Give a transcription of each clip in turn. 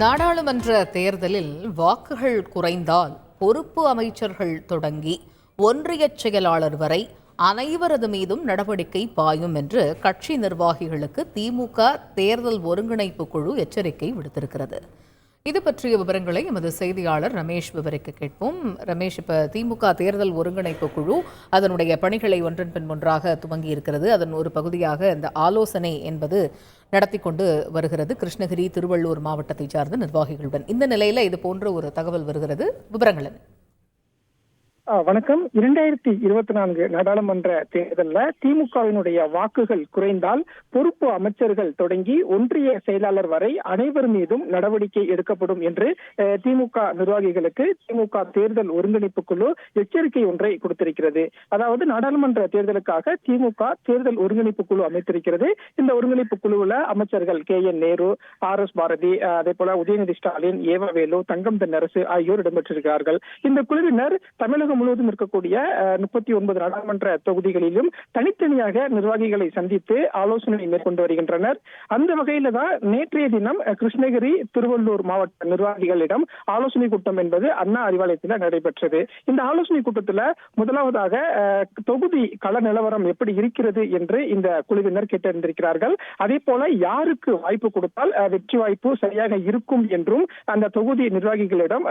நாடாளுமன்ற தேர்தலில் வாக்குகள் குறைந்தால் பொறுப்பு அமைச்சர்கள் தொடங்கி ஒன்றியச் செயலாளர் வரை அனைவரது மீதும் நடவடிக்கை பாயும் என்று கட்சி நிர்வாகிகளுக்கு திமுக தேர்தல் ஒருங்கிணைப்பு குழு எச்சரிக்கை விடுத்திருக்கிறது. இது பற்றிய விவரங்களை எமது செய்தியாளர் ரமேஷ் விவரிக்க கேட்போம். ரமேஷ் இப்ப திமுக தேர்தல் ஒருங்கிணைப்பு குழு அதனுடைய பணிகளை ஒன்றன் பின் ஒன்றாக துவங்கி இருக்கிறது அதன் ஒரு பகுதியாக இந்த ஆலோசனை என்பது நடத்தி கொண்டு வருகிறது. கிருஷ்ணகிரி திருவள்ளூர் மாவட்டத்தை சார்ந்த நிர்வாகிகளுடன். இந்த நிலையில் இது போன்ற ஒரு தகவல் வருகிறது. விவரங்கள் என்ன? வணக்கம். இரண்டாயிரத்தி இருபத்தி நான்கு நாடாளுமன்ற தேர்தலில் திமுகவினுடைய வாக்குகள் குறைந்தால் பொறுப்பு அமைச்சர்கள் தொடங்கி ஒன்றிய செயலாளர் வரை அனைவர் மீதும் நடவடிக்கை எடுக்கப்படும் என்று திமுக நிர்வாகிகளுக்கு திமுக தேர்தல் ஒருங்கிணைப்பு குழு எச்சரிக்கை ஒன்றை கொடுத்திருக்கிறது. அதாவது நாடாளுமன்ற தேர்தலுக்காக திமுக தேர்தல் ஒருங்கிணைப்பு குழு அமைத்திருக்கிறது. இந்த ஒருங்கிணைப்பு குழுவில் அமைச்சர்கள் K N Nehru R S Bharathi அதே போல உதயநிதி ஸ்டாலின் ஏவவேலு தங்கம் தென்னரசு ஆகியோர் இடம்பெற்றிருக்கிறார்கள். இந்த குழுவினர் தமிழகம் முழுவதும் இருக்கக்கூடிய முப்பத்தி ஒன்பது நாடாளுமன்ற தொகுதிகளிலும் தனித்தனியாக நிர்வாகிகளை சந்தித்து ஆலோசனை மேற்கொண்டு வருகின்றனர். அந்த வகையில தான் நேற்றைய தினம் கிருஷ்ணகிரி திருவள்ளூர் மாவட்ட நிர்வாகிகளிடம் ஆலோசனை கூட்டம் என்பது அண்ணா அறிவாலயத்தில் நடைபெற்றது. இந்த ஆலோசனை கூட்டத்தில் முதலாவதாக தொகுதி கள நிலவரம் எப்படி இருக்கிறது என்று இந்த குழுவினர் கேட்டறிந்திருக்கிறார்கள். அதே போல யாருக்கு வாய்ப்பு கொடுத்தால் வெற்றி வாய்ப்பு சரியாக இருக்கும் என்றும் அந்த தொகுதி நிர்வாகிகளிடம்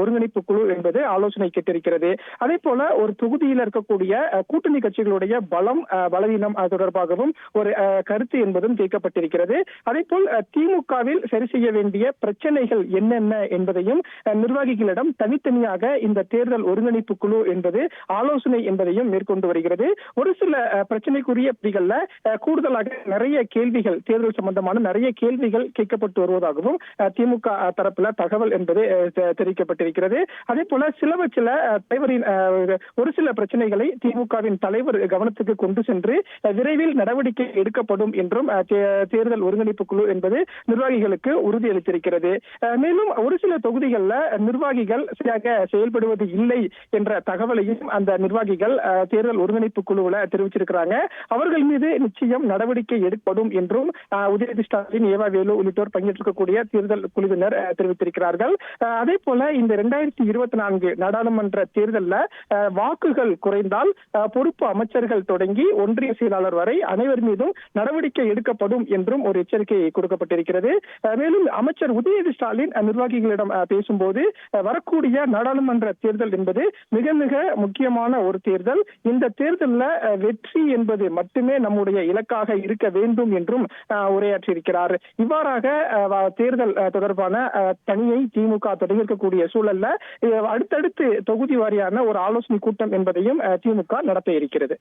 ஒருங்கிணைப்பு குழு என்பது ஆலோசனை கேட்டிருக்கிறது. அதே போல ஒரு தொகுதியில் இருக்கக்கூடிய கூட்டணி கட்சிகளுடைய பலம் பலவீனம் தொடர்பாகவும் ஒரு கருத்து என்பதும் கேட்கப்பட்டிருக்கிறது. அதே போல் திமுகவில் சரி செய்ய வேண்டிய பிரச்சனைகள் என்னென்ன என்பதையும் நிர்வாகிகளிடம் தனித்தனியாக இந்த தேர்தல் ஒருங்கிணைப்பு குழு என்பது ஆலோசனை என்பதையும் மேற்கொண்டு வருகிறது. ஒரு சில பிரச்சனைக்குரிய பிரிகள்ல கூடுதலாக நிறைய கேள்விகள் தேர்தல் சம்பந்தமான நிறைய கேள்விகள் கேட்கப்பட்டு வருவதாகவும் திமுக தரப்புல தகவல் என்பது தெரிவிக்கப்பட்டிருக்கிறது. அதே போல சிலவற்றில தலைவரின் ஒரு சில பிரச்சனைகளை திமுகவின் தலைவர் கவனத்துக்கு கொண்டு சென்று விரைவில் நடவடிக்கை எடுக்கப்படும் என்றும் தேர்தல் ஒருங்கிணைப்பு குழு என்பது நிர்வாகிகளுக்கு உறுதியளித்திருக்கிறது. மேலும் ஒரு சில தொகுதிகளில் நிர்வாகிகள் சரியாக செயல்படுவது இல்லை என்ற தகவலையும் அந்த நிர்வாகிகள் தேர்தல் ஒருங்கிணைப்பு குழுவில் தெரிவிச்சிருக்கிறாங்க. அவர்கள் மீது நிச்சயம் நடவடிக்கை எடுக்கப்படும் என்றும் உதயநிதி ஸ்டாலின் ஏவா வேலு உள்ளிட்டோர் பங்கேற்றிருக்கக்கூடிய தேர்தல் குழுவினர் தெரிவித்திருக்கிறார்கள். அதே போல இந்த இரண்டாயிரத்தி இருபத்தி நான்கு நாடாளுமன்ற தேர்தல் தேர்தல்ல வாக்குகள் குறைந்தால் பொறுப்பு அமைச்சர்கள் தொடங்கி ஒன்றிய செயலாளர் வரை அனைவர் மீதும் நடவடிக்கை எடுக்கப்படும் என்றும் ஒரு எச்சரிக்கை கொடுக்கப்பட்டிருக்கிறது. மேலும் அமைச்சர் உதயநிதி ஸ்டாலின் நிர்வாகிகளிடம் பேசும்போது வரக்கூடிய நாடாளுமன்ற தேர்தல் என்பது மிக மிக முக்கியமான ஒரு தேர்தல். இந்த தேர்தலில் வெற்றி என்பது மட்டுமே நம்முடைய இலக்காக இருக்க வேண்டும் என்றும் உரையாற்றியிருக்கிறார். இவ்வாறாக தேர்தல் தொடர்பான அஹ், தனியை திமுக தொடங்கியிருக்கக்கூடிய சூழல்ல அடுத்தடுத்து தொகுதி வாரியாக வாரியான ஒரு ஆலோசனை கூட்டம் என்பதையும் திமுக நடத்த இருக்கிறது.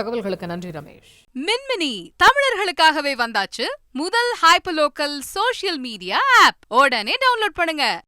தகவல்களுக்கு நன்றி ரமேஷ். மின்மினி தமிழர்களுக்காகவே வந்தாச்சு. முதல் hyper local social media app உடனே டவுன்லோட் பண்ணுங்க.